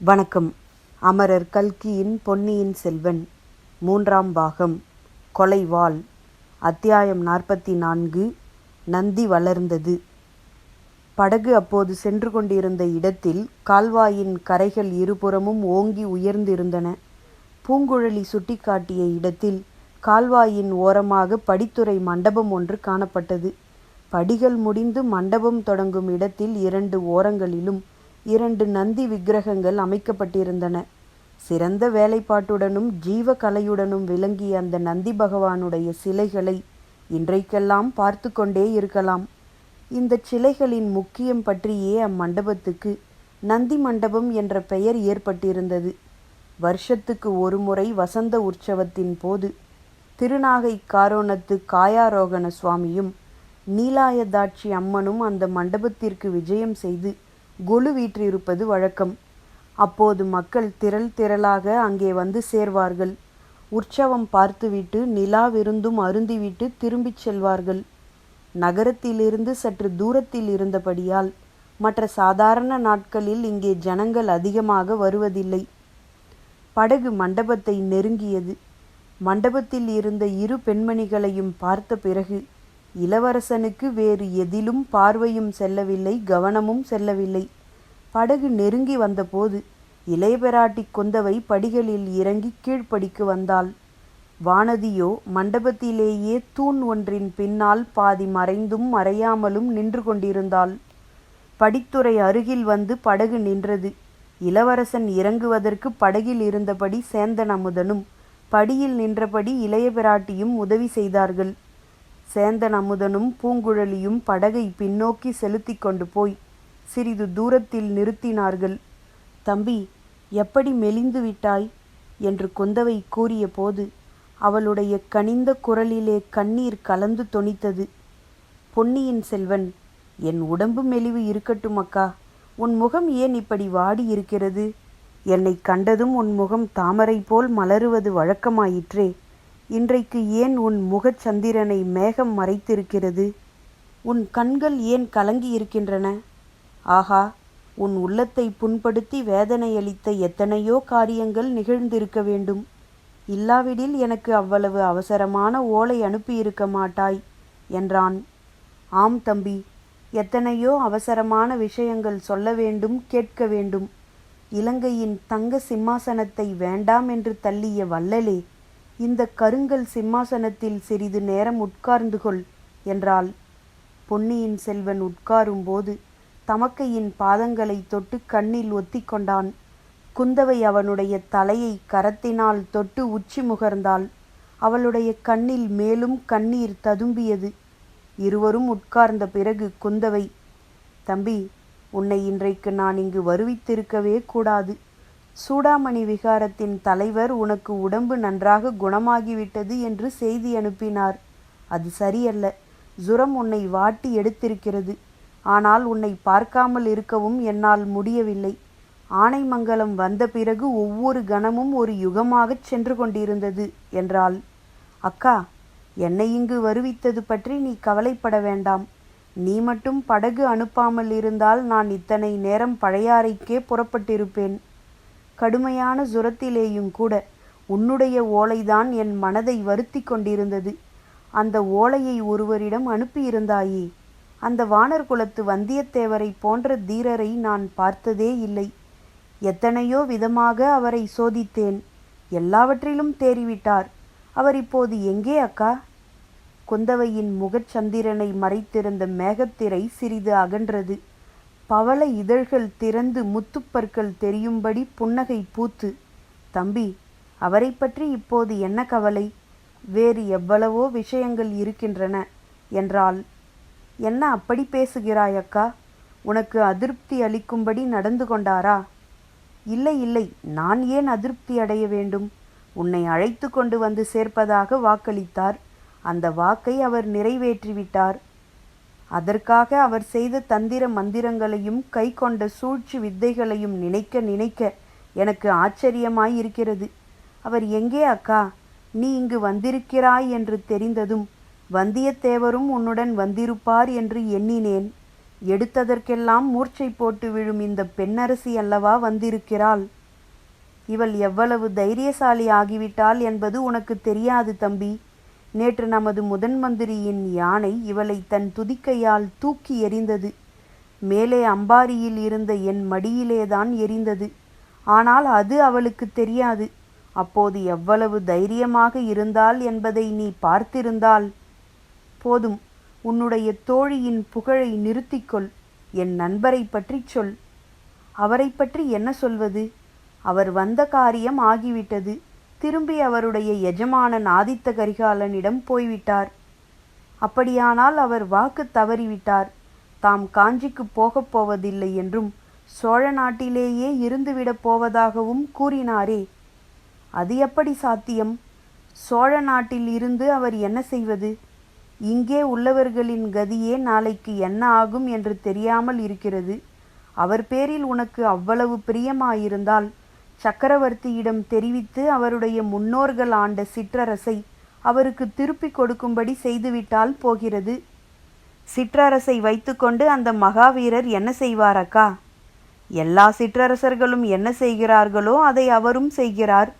வணக்கம். அமரர் கல்கியின் பொன்னியின் செல்வன் மூன்றாம் பாகம் கொலைவாள் அத்தியாயம் நாற்பத்தி நான்கு நந்தி வளர்ந்தது. படகு அப்போது சென்று கொண்டிருந்த இடத்தில் கால்வாயின் கரைகள் இருபுறமும் ஓங்கி உயர்ந்திருந்தன. பூங்குழலி சுட்டிக்காட்டிய இடத்தில் கால்வாயின் ஓரமாக படித்துறை மண்டபம் ஒன்று காணப்பட்டது. படிகள் முடிந்து மண்டபம் தொடங்கும் இடத்தில் இரண்டு ஓரங்களிலும் இரண்டு நந்தி விக்கிரகங்கள் அமைக்கப்பட்டிருந்தன. சிறந்த வேலைப்பாட்டுடனும் ஜீவ கலையுடனும் விளங்கிய அந்த நந்தி பகவானுடைய சிலைகளை இன்றைக்கெல்லாம் பார்த்து கொண்டே இருக்கலாம். இந்த சிலைகளின் முக்கியம் பற்றியே அம்மண்டபத்துக்கு நந்தி மண்டபம் என்ற பெயர் ஏற்பட்டிருந்தது. வருஷத்துக்கு ஒருமுறை வசந்த உற்சவத்தின் போது திருநாகை காரோணத்து காயாரோகண சுவாமியும் நீலாயதாட்சி அம்மனும் அந்த மண்டபத்திற்கு விஜயம் செய்து கொலு வீற்றிருப்பது வழக்கம். அப்போது மக்கள் திரள் திரளாக அங்கே வந்து சேர்வார்கள். உற்சவம் பார்த்துவிட்டு நிலா விருந்தும் அருந்திவிட்டு திரும்பிச் செல்வார்கள். நகரத்திலிருந்து சற்று தூரத்தில் இருந்தபடியால் மற்ற சாதாரண நாட்களில் இங்கே ஜனங்கள் அதிகமாக வருவதில்லை. படகு மண்டபத்தை நெருங்கியது. மண்டபத்தில் இருந்த இரு பெண்மணிகளையும் பார்த்த பிறகு இளவரசனுக்கு வேறு எதிலும் பார்வையும் செல்லவில்லை கவனமும் செல்லவில்லை. படகு நெருங்கி வந்தபோது இளையபிராட்டி கொந்தவை படிகளில் இறங்கி கீழ்ப்படிக்கு வந்தாள். வானதியோ மண்டபத்திலேயே தூண் ஒன்றின் பின்னால் பாதி மறைந்தும் மறையாமலும் நின்று கொண்டிருந்தாள். படித்துறை அருகில் வந்து படகு நின்றது. இளவரசன் இறங்குவதற்கு படகில் இருந்தபடி சேந்தன் அமுதனும் படியில் நின்றபடி இளையபிராட்டியும் உதவி செய்தார்கள். சேந்தன் அமுதனும் பூங்குழலியும் படகை பின்னோக்கி செலுத்தி கொண்டு போய் சிறிது தூரத்தில் நிறுத்தினார்கள். தம்பி எப்படி மெலிந்து விட்டாய்? என்று குந்தவை கூறியபோது அவளுடைய கனிந்த குரலிலே கண்ணீர் கலந்து தொனித்தது. பொன்னியின் செல்வன் என் உடம்பு மெலிவு இருக்கட்டும் அக்கா. உன் முகம் ஏன் இப்படி வாடி இருக்கிறது என்னை கண்டதும் உன் முகம் தாமரை போல் மலருவது வழக்கமாயிற்றே. இன்றைக்கு ஏன் உன் முகச் சந்திரனை மேகம் மறைத்திருக்கிறது? உன் கண்கள் ஏன் கலங்கி இருக்கின்றன ஆஹா உன் உள்ளத்தை புண்படுத்தி வேதனையளித்த எத்தனையோ காரியங்கள் நிகழ்ந்திருக்க வேண்டும். இல்லாவிடில் எனக்கு அவ்வளவு அவசரமான ஓலை அனுப்பியிருக்க மாட்டாய் என்றான். ஆம் தம்பி எத்தனையோ அவசரமான விஷயங்கள் சொல்ல வேண்டும் கேட்க வேண்டும். இலங்கையின் தங்க சிம்மாசனத்தை வேண்டாம் என்று தள்ளிய வள்ளலே இந்த கருங்கல் சிம்மாசனத்தில் சிறிது நேரம் உட்கார்ந்து கொள் என்றாள். பொன்னியின் செல்வன் உட்காரும்போது தமக்கையின் பாதங்களை தொட்டு கண்ணில் ஒத்திக்கொண்டான் குந்தவை அவனுடைய தலையை கரத்தினால் தொட்டு உச்சி முகர்ந்தாள். அவளுடைய கண்ணில் மேலும் கண்ணீர் ததும்பியது. இருவரும் உட்கார்ந்த பிறகு குந்தவை தம்பி உன்னை இன்றைக்கு நான் இங்கு வருவித்திருக்கவே கூடாது. சூடாமணி விகாரத்தின் தலைவர் உனக்கு உடம்பு நன்றாக குணமாகிவிட்டது என்று செய்தி அனுப்பினார். அது சரியல்ல. ஜுரம் உன்னை வாட்டி எடுத்திருக்கிறது. ஆனால் உன்னை பார்க்காமல் இருக்கவும் என்னால் முடியவில்லை. ஆனைமங்கலம் வந்த பிறகு ஒவ்வொரு கணமும் ஒரு யுகமாகச் சென்று கொண்டிருந்தது என்றாள். அக்கா என்னை இங்கு வருவித்தது பற்றி நீ கவலைப்பட வேண்டாம். நீ மட்டும் படகு அனுப்பாமல் இருந்தால் நான் இத்தனை நேரம் பழையாறைக்கே புறப்பட்டிருப்பேன். கடுமையான ஜுரத்திலேயும் கூட உன்னுடைய ஓலைதான் என் மனதை வருத்தி கொண்டிருந்தது. அந்த ஓலையை ஒருவரிடம் அனுப்பியிருந்தாயே. அந்த வானர் குலத்து வந்தியத்தேவரை போன்ற தீரரை நான் பார்த்ததே இல்லை. எத்தனையோ விதமாக அவரை சோதித்தேன். எல்லாவற்றிலும் தேறிவிட்டார். அவர் இப்போது எங்கே அக்கா? குந்தவையின் முகச்சந்திரனை மறைத்திருந்த மேகத்திரை சிறிது அகன்றது. பவள இதழ்கள் திறந்து முத்துப்பற்கள் தெரியும்படி புன்னகை பூத்து தம்பி அவரை பற்றி இப்போது என்ன கவலை? வேறு எவ்வளவோ விஷயங்கள் இருக்கின்றன என்றாள். என்ன அப்படி பேசுகிறாய் அக்கா? உனக்கு அதிருப்தி அளிக்கும்படி நடந்து கொண்டாரா? இல்லை இல்லை நான் ஏன் அதிருப்தி அடைய வேண்டும்? உன்னை அழைத்து கொண்டு வந்து சேர்ப்பதாக வாக்களித்தார். அந்த வாக்கை அவர் நிறைவேற்றிவிட்டார். அதற்காக அவர் செய்த தந்திர மந்திரங்களையும் கை கொண்ட சூழ்ச்சி வித்தைகளையும் நினைக்க நினைக்க எனக்கு ஆச்சரியமாயிருக்கிறது. அவர் எங்கே அக்கா? நீ இங்கு வந்திருக்கிறாய் என்று தெரிந்ததும் வந்தியத்தேவரும் உன்னுடன் வந்திருப்பார் என்று எண்ணினேன். எடுத்ததற்கெல்லாம் மூர்ச்சை போட்டு விழும் இந்த பெண்ணரசி அல்லவா வந்திருக்கிறாள்? இவள் எவ்வளவு தைரியசாலி ஆகிவிட்டாள் என்பது உனக்கு தெரியாது தம்பி. நேற்று நமது முதன் மந்திரியின் யானை இவளை தன் துதிக்கையால் தூக்கி எறிந்தது. மேலே அம்பாரியில் இருந்த என் மடியிலேதான் எரிந்தது. ஆனால் அது அவளுக்கு தெரியாது. அப்போது எவ்வளவு தைரியமாக இருந்தாள் என்பதை நீ பார்த்திருந்தால். போதும் உன்னுடைய தோழியின் புகழை நிறுத்திக்கொள். என் நண்பரை பற்றி சொல். அவரை பற்றி என்ன சொல்வது? அவர் வந்த காரியம் ஆகிவிட்டது. திரும்பி அவருடைய எஜமானன் ஆதித்த கரிகாலனிடம் போய்விட்டார். அப்படியானால் அவர் வாக்கு தவறிவிட்டார். தாம் காஞ்சிக்கு போகப் போவதில்லை என்றும் சோழ நாட்டிலேயே இருந்துவிடப் போவதாகவும் கூறினாரே. அது எப்படி சாத்தியம்? சோழ நாட்டில் இருந்து அவர் என்ன செய்வது? இங்கே உள்ளவர்களின் கதியே நாளைக்கு என்ன ஆகும் என்று தெரியாமல் இருக்கிறது. அவர் பேரில் உனக்கு அவ்வளவு பிரியமாயிருந்தால் சக்கரவர்த்தியிடம் தெரிவித்து அவருடைய முன்னோர்கள் ஆண்ட சிற்றரசை அவருக்கு திருப்பிக் கொடுக்கும்படி செய்துவிட்டால் போகிறது. சிற்றரசை வைத்துக்கொண்டு அந்த மகாவீரர் என்ன செய்வார் அக்கா எல்லா சிற்றரசர்களும் என்ன செய்கிறார்களோ அதை அவரும் செய்கிறார்.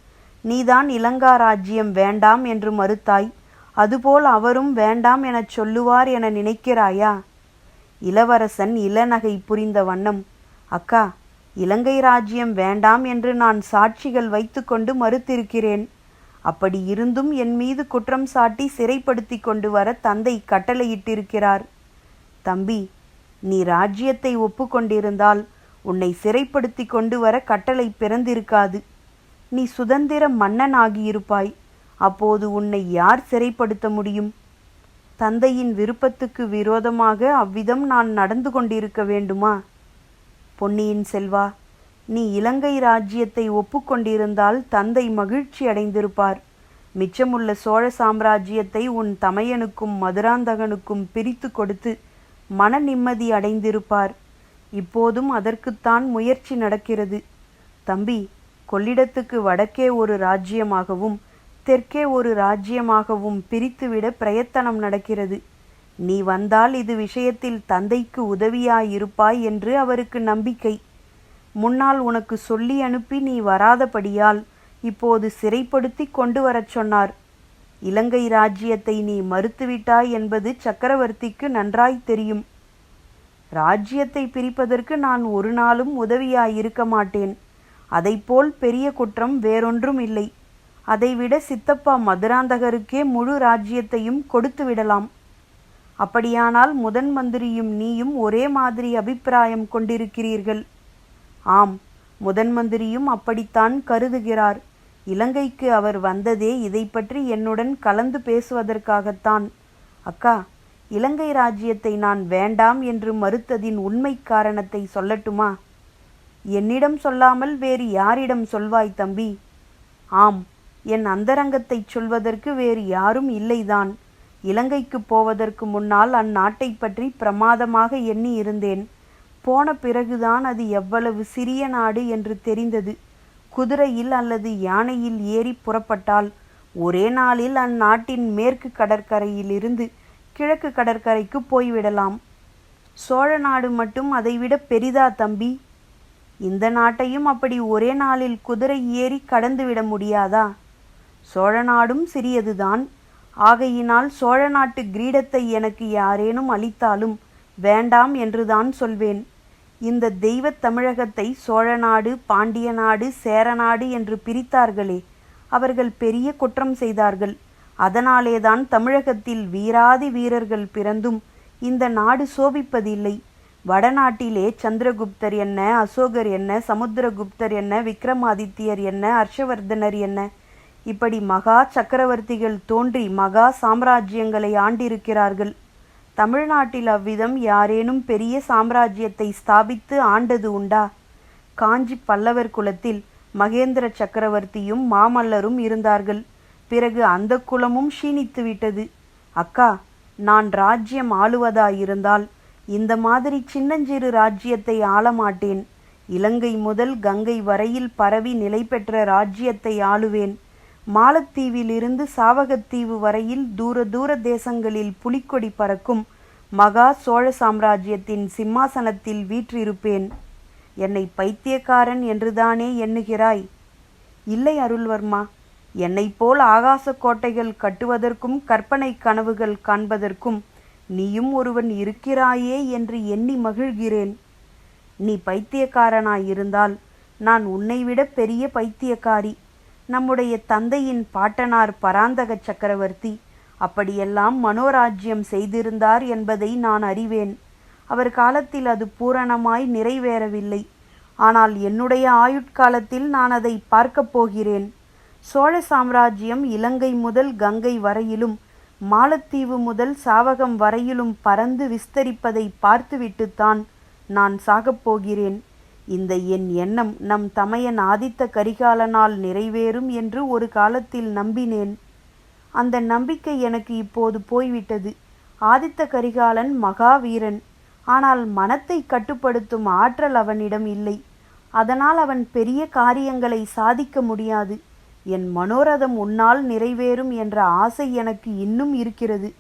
நீதான் இலங்கா ராஜ்யம் வேண்டாம் என்று மறுத்தாய் அதுபோல் அவரும் வேண்டாம் எனச் சொல்லுவார் என நினைக்கிறாயா? இளவரசன் இளநகை புரிந்த வண்ணம் அக்கா இலங்கை ராஜ்யம் வேண்டாம் என்று நான் சாட்சிகள் வைத்துக்கொண்டு மறுத்திருக்கிறேன். அப்படி இருந்தும் என் மீது குற்றம் சாட்டி சிறைப்படுத்தி கொண்டு வர தந்தை கட்டளையிட்டிருக்கிறார். தம்பி நீ ராஜ்யத்தை ஒப்புக்கொண்டிருந்தால் உன்னை சிறைப்படுத்தி கொண்டு வர கட்டளை பிறந்திருக்காது. நீ சுதந்திர மன்னனாகியிருப்பாய். அப்போது உன்னை யார் சிறைப்படுத்த முடியும்? தந்தையின் விருப்பத்துக்கு விரோதமாக அவ்விதம் நான் நடந்து கொண்டிருக்க வேண்டுமா? பொன்னியின் செல்வா நீ இலங்கை ராஜ்யத்தை ஒப்புக்கொண்டிருந்தால் தந்தை மகிழ்ச்சி அடைந்திருப்பார். மிச்சமுள்ள சோழ சாம்ராஜ்யத்தை உன் தமையனுக்கும் மதுராந்தகனுக்கும் பிரித்து கொடுத்து மன நிம்மதி அடைந்திருப்பார். இப்போதும் அதற்குத்தான் முயற்சி நடக்கிறது. தம்பி கொள்ளிடத்துக்கு வடக்கே ஒரு ராஜ்யமாகவும் தெற்கே ஒரு ராஜ்யமாகவும் பிரித்துவிட பிரயத்தனம் நடக்கிறது. நீ வந்தால் இது விஷயத்தில் தந்தைக்கு உதவியாயிருப்பாய் என்று அவருக்கு நம்பிக்கை. முன்னால் உனக்கு சொல்லி அனுப்பி நீ வராதபடியால் இப்போது சிறைப்படுத்தி கொண்டு வரச் சொன்னார். இலங்கை ராஜ்யத்தை நீ மறுத்துவிட்டாய் என்பது சக்கரவர்த்திக்கு நன்றாய் தெரியும். ராஜ்யத்தை பிரிப்பதற்கு நான் ஒரு நாளும் உதவியாயிருக்க மாட்டேன். அதைப்போல் பெரிய குற்றம் வேறொன்றும் இல்லை. அதைவிட சித்தப்பா மதுராந்தகருக்கே முழு ராஜ்யத்தையும் கொடுத்து விடலாம் அப்படியானால் முதன் மந்திரியும் நீயும் ஒரே மாதிரி அபிப்பிராயம் கொண்டிருக்கிறீர்கள். ஆம் முதன் மந்திரியும் அப்படித்தான் கருதுகிறார். இலங்கைக்கு அவர் வந்ததே இதை பற்றி என்னுடன் கலந்து பேசுவதற்காகத்தான். அக்கா இலங்கை ராஜ்யத்தை நான் வேண்டாம் என்று மறுத்ததின் உண்மை காரணத்தை சொல்லட்டுமா? என்னிடம் சொல்லாமல் வேறு யாரிடம் சொல்வாய் தம்பி? ஆம் என் அந்தரங்கத்தைச் சொல்வதற்கு வேறு யாரும் இல்லைதான். இலங்கைக்கு போவதற்கு முன்னால் அந்நாட்டை பற்றி பிரமாதமாக எண்ணி இருந்தேன். போன பிறகுதான் அது எவ்வளவு சிறிய நாடு என்று தெரிந்தது. குதிரையில் அல்லது யானையில் ஏறி புறப்பட்டால் ஒரே நாளில் அந்நாட்டின் மேற்கு கடற்கரையிலிருந்து கிழக்கு கடற்கரைக்கு போய்விடலாம். சோழ நாடு மட்டும் அதைவிட பெரிதா தம்பி. இந்த நாட்டையும் அப்படி ஒரே நாளில் குதிரை ஏறி கடந்துவிட முடியாதா? சோழ நாடும் சிறியதுதான். ஆகையினால் சோழ நாட்டு கிரீடத்தை எனக்கு யாரேனும் அளித்தாலும் வேண்டாம் என்றுதான் சொல்வேன். இந்த தெய்வத் தமிழகத்தை சோழ நாடு பாண்டிய நாடு சேரநாடு என்று பிரித்தார்களே அவர்கள் பெரிய குற்றம் செய்தார்கள். அதனாலேதான் தமிழகத்தில் வீராதி வீரர்கள் பிறந்தும் இந்த நாடு சோபிப்பதில்லை. வடநாட்டிலே சந்திரகுப்தர் என்ன அசோகர் என்ன சமுத்திரகுப்தர் என்ன விக்ரமாதித்யர் என்ன ஹர்ஷவர்தனர் என்ன இப்படி மகா சக்கரவர்த்திகள் தோன்றி மகா சாம்ராஜ்யங்களை ஆண்டிருக்கிறார்கள். தமிழ்நாட்டில் அவ்விதம் யாரேனும் பெரிய சாம்ராஜ்யத்தை ஸ்தாபித்து ஆண்டது உண்டா? காஞ்சி பல்லவர் குலத்தில் மகேந்திர சக்கரவர்த்தியும் மாமல்லரும் இருந்தார்கள். பிறகு அந்த குலமும் க்ஷீணித்து விட்டது. அக்கா நான் ராஜ்யம் ஆளுவதாயிருந்தால் இந்த மாதிரி சின்னஞ்சிறு ராஜ்யத்தை ஆளமாட்டேன். இலங்கை முதல் கங்கை வரையில் பரவி நிலை பெற்ற ராஜ்யத்தை ஆளுவேன். மாலத்தீவிலிருந்து சாவகத்தீவு வரையில் தூர தூர தேசங்களில் புலிக்கொடி பறக்கும் மகா சோழ சாம்ராஜ்யத்தின் சிம்மாசனத்தில் வீற்றிருப்பேன். என்னை பைத்தியக்காரன் என்றுதானே எண்ணுகிறாய்? இல்லை அருள்வர்மா என்னைப் போல் ஆகாச கோட்டைகள் கட்டுவதற்கும் கற்பனை கனவுகள் காண்பதற்கும் நீயும் ஒருவன் இருக்கிறாயே என்று எண்ணி மகிழ்கிறேன். நீ பைத்தியக்காரனாயிருந்தால் நான் உன்னைவிட பெரிய பைத்தியக்காரி. நம்முடைய தந்தையின் பாட்டனார் பராந்தக சக்கரவர்த்தி. அப்படியெல்லாம் மனோராஜ்யம் செய்திருந்தார் என்பதை நான் அறிவேன். அவர் காலத்தில் அது பூரணமாய் நிறைவேறவில்லை. ஆனால் என்னுடைய ஆயுட்காலத்தில் நான் அதை பார்க்கப் போகிறேன். சோழ சாம்ராஜ்யம் இலங்கை முதல் கங்கை வரையிலும் மாலத்தீவு முதல் சாவகம் வரையிலும் பறந்து விஸ்தரிப்பதை பார்த்துவிட்டுத்தான் நான் சாகப் போகிறேன். இந்த என் எண்ணம் நம் தமையன் ஆதித்த கரிகாலனால் நிறைவேறும் என்று ஒரு காலத்தில் நம்பினேன். அந்த நம்பிக்கை எனக்கு இப்போது போய்விட்டது. ஆதித்த கரிகாலன் மகாவீரன். ஆனால் மனத்தை கட்டுப்படுத்தும் ஆற்றல் அவனிடம் இல்லை. அதனால் அவன் பெரிய காரியங்களை சாதிக்க முடியாது. என் மனோரதம் உன்னால் நிறைவேறும் என்ற ஆசை எனக்கு இன்னும் இருக்கிறது.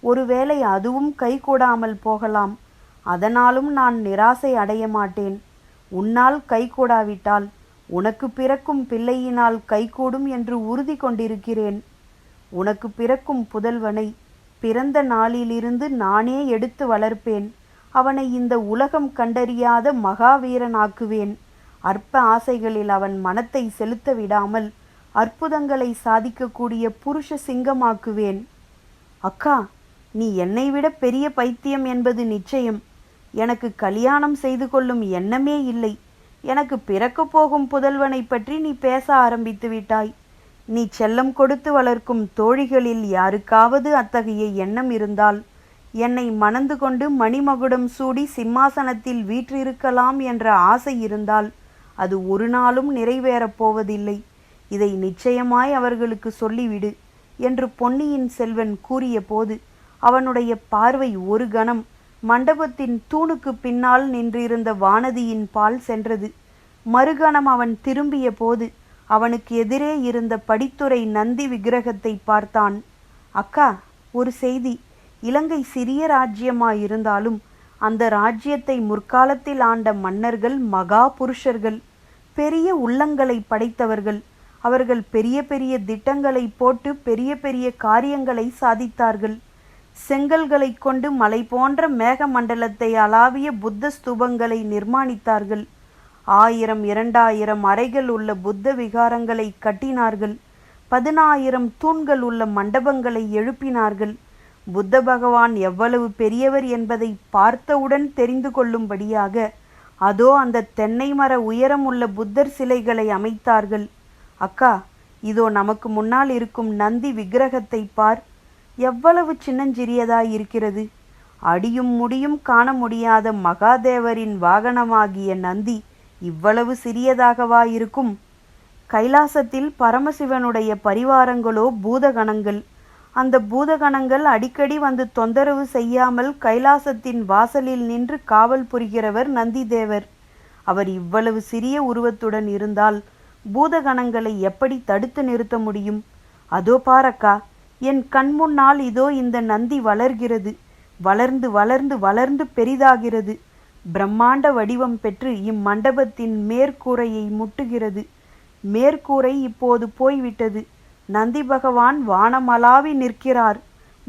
ஒருவேளை அதுவும் கைகூடாமல் போகலாம். அதனாலும் நான் நிராசை அடைய மாட்டேன். உன்னால் கைகூடாவிட்டால் உனக்கு பிறக்கும் பிள்ளையினால் கைகூடும் என்று உறுதி கொண்டிருக்கிறேன். உனக்கு பிறக்கும் புதல்வனை பிறந்த நாளிலிருந்து நானே எடுத்து வளர்ப்பேன். அவனை இந்த உலகம் கண்டறியாத மகாவீரனாக்குவேன். அற்ப ஆசைகளில் அவன் மனத்தை செலுத்த விடாமல் அற்புதங்களை சாதிக்கக்கூடிய புருஷ சிங்கமாக்குவேன். அக்கா நீ என்னை விட பெரிய பைத்தியம் என்பது நிச்சயம். எனக்கு கல்யாணம் செய்து கொள்ளும் எண்ணமே இல்லை. எனக்கு பிறக்கப் போகும் புதல்வனை பற்றி நீ பேச ஆரம்பித்து விட்டாய். நீ செல்லம் கொடுத்து வளர்க்கும் தோழிகளில் யாருக்காவது அத்தகைய எண்ணம் இருந்தால் என்னை மணந்து கொண்டு மணிமகுடம் சூடி சிம்மாசனத்தில் வீற்றிருக்கலாம் என்ற ஆசை இருந்தால் அது ஒரு நாளும் நிறைவேறப் போவதில்லை. இதை நிச்சயமாய் அவர்களுக்கு சொல்லிவிடு என்று பொன்னியின் செல்வன் கூறியபோது அவனுடைய பார்வை ஒரு கணம் மண்டபத்தின் தூணுக்கு பின்னால் நின்றிருந்த வானதியின் பால் சென்றது. மறுகணம் அவன் திரும்பிய போது அவனுக்கு எதிரே இருந்த படித்துறை நந்தி விக்கிரகத்தை பார்த்தான். அக்கா ஒரு செய்தி. இலங்கை சிறிய ராஜ்யமாயிருந்தாலும் அந்த ராஜ்யத்தை முற்காலத்தில் ஆண்ட மன்னர்கள் மகா புருஷர்கள் பெரிய உள்ளங்களை படைத்தவர்கள் அவர்கள் பெரிய பெரிய திட்டங்களை போட்டு பெரிய பெரிய காரியங்களை சாதித்தார்கள். செங்கல்களை கொண்டு மலை போன்ற மேகமண்டலத்தை அளாவிய புத்த ஸ்தூபங்களை நிர்மாணித்தார்கள். ஆயிரம் இரண்டாயிரம் அறைகள் உள்ள புத்த விகாரங்களை கட்டினார்கள். பதினாயிரம் தூண்கள் உள்ள மண்டபங்களை எழுப்பினார்கள். புத்த பகவான் எவ்வளவு பெரியவர் என்பதை பார்த்தவுடன் தெரிந்து கொள்ளும்படியாக அதோ அந்த தென்னை மர உயரம் உள்ள புத்தர் சிலைகளை அமைத்தார்கள். அக்கா இதோ நமக்கு முன்னால் இருக்கும் நந்தி விக்கிரகத்தை பார். எவ்வளவு சின்னஞ்சிறியதாய் இருக்கிறது? அடியும் முடியும் காண முடியாத மகாதேவரின் வாகனமாகிய நந்தி இவ்வளவு சிறியதாகவா இருக்கும்? கைலாசத்தில் பரமசிவனுடைய பரிவாரங்களோ பூதகணங்கள்? அந்த பூதகணங்கள் அடிக்கடி வந்து தொந்தரவு செய்யாமல் கைலாசத்தின் வாசலில் நின்று காவல் புரிகிறவர் நந்திதேவர். அவர் இவ்வளவு சிறிய உருவத்துடன் இருந்தால் பூதகணங்களை எப்படி தடுத்து நிறுத்த முடியும்? அதோ பாரக்கா என் கண் முன்னால் இதோ இந்த நந்தி வளர்கிறது. வளர்ந்து வளர்ந்து வளர்ந்து பெரிதாகிறது. பிரம்மாண்ட வடிவம் பெற்று இம்மண்டபத்தின் மேற்கூரையை முட்டுகிறது. மேற்கூரை இப்போது போய்விட்டது. நந்தி பகவான் வானமலாவி நிற்கிறார்.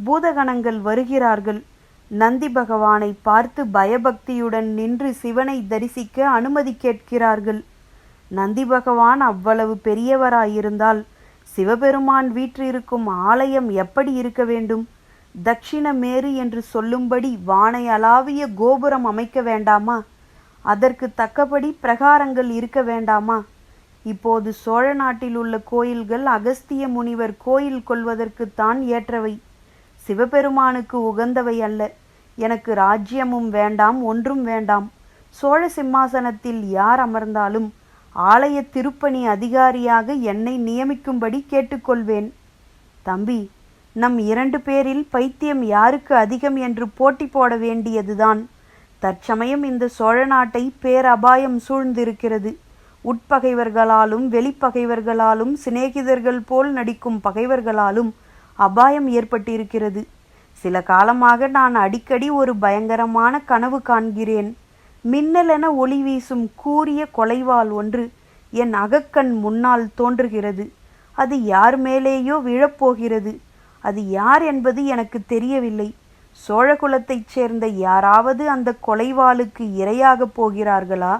பூதகணங்கள் வருகிறார்கள். நந்தி பகவானை பார்த்து பயபக்தியுடன் நின்று சிவனை தரிசிக்க அனுமதி கேட்கிறார்கள். நந்தி பகவான் அவ்வளவு பெரியவராயிருந்தால் சிவபெருமான் வீற்றிருக்கும் ஆலயம் எப்படி இருக்க வேண்டும்? தட்சிண மேரு என்று சொல்லும்படி வானை அளாவிய கோபுரம் அமைக்க வேண்டாமா? அதற்கு தக்கபடி பிரகாரங்கள் இருக்க வேண்டாமா? இப்போது சோழ நாட்டில் உள்ள கோயில்கள் அகஸ்திய முனிவர் கோயில் கொள்வதற்குத்தான் ஏற்றவை. சிவபெருமானுக்கு உகந்தவை அல்ல. எனக்கு ராஜ்யமும் வேண்டாம் ஒன்றும் வேண்டாம். சோழ சிம்மாசனத்தில் யார் அமர்ந்தாலும் ஆலய திருப்பணி அதிகாரியாக என்னை நியமிக்கும்படி கேட்டுக்கொள்வேன். தம்பி நம் இரண்டு பேரில் பைத்தியம் யாருக்கு அதிகம் என்று போட்டி போட வேண்டியதுதான். தற்சமயம் இந்த சோழ நாட்டை பேரபாயம் சூழ்ந்திருக்கிறது. உட்பகைவர்களாலும் வெளிப்பகைவர்களாலும் சிநேகிதர்கள் போல் நடிக்கும் பகைவர்களாலும் அபாயம் ஏற்பட்டிருக்கிறது. சில காலமாக நான் அடிக்கடி ஒரு பயங்கரமான கனவு காண்கிறேன். மின்னலென ஒளி வீசும் கூரிய கொலைவாள் ஒன்று என் அகக்கண் முன்னால் தோன்றுகிறது. அது யார் மேலேயோ விழப்போகிறது. அது யார் என்பது எனக்கு தெரியவில்லை. சோழகுலத்தைச் சேர்ந்த யாராவது அந்த கொலைவாளுக்கு இரையாகப் போகிறார்களா?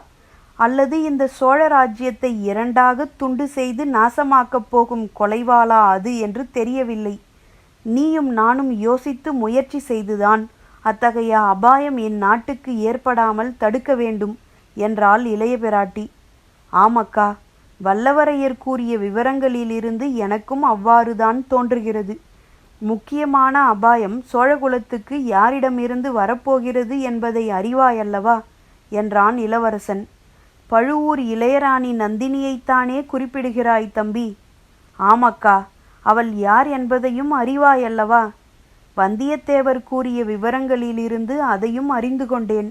அல்லது இந்த சோழ ராஜ்யத்தை இரண்டாக துண்டு செய்து நாசமாக்கப் போகும் கொலைவாளா அது என்று தெரியவில்லை. நீயும் நானும் யோசித்து முயற்சி செய்துதான் அத்தகைய அபாயம் என் நாட்டுக்கு ஏற்படாமல் தடுக்க வேண்டும் என்றாள் இளைய பிராட்டி. ஆமக்கா வல்லவரையர் கூறிய விவரங்களிலிருந்து எனக்கும் அவ்வாறுதான் தோன்றுகிறது. முக்கியமான அபாயம் சோழகுலத்துக்கு யாரிடமிருந்து வரப்போகிறது என்பதை அறிவாயல்லவா? என்றான் இளவரசன். பழுவூர் இளையராணி நந்தினியைத்தானே குறிப்பிடுகிறாய் தம்பி. ஆமக்கா அவள் யார் என்பதையும் அறிவாயல்லவா? வந்தியத்தேவர் கூறிய விவரங்களிலிருந்து அதையும் அறிந்து கொண்டேன்.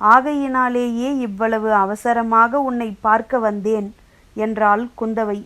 ஆகையினாலேயே இவ்வளவு அவசரமாக உன்னை பார்க்க வந்தேன் என்றாள் குந்தவை.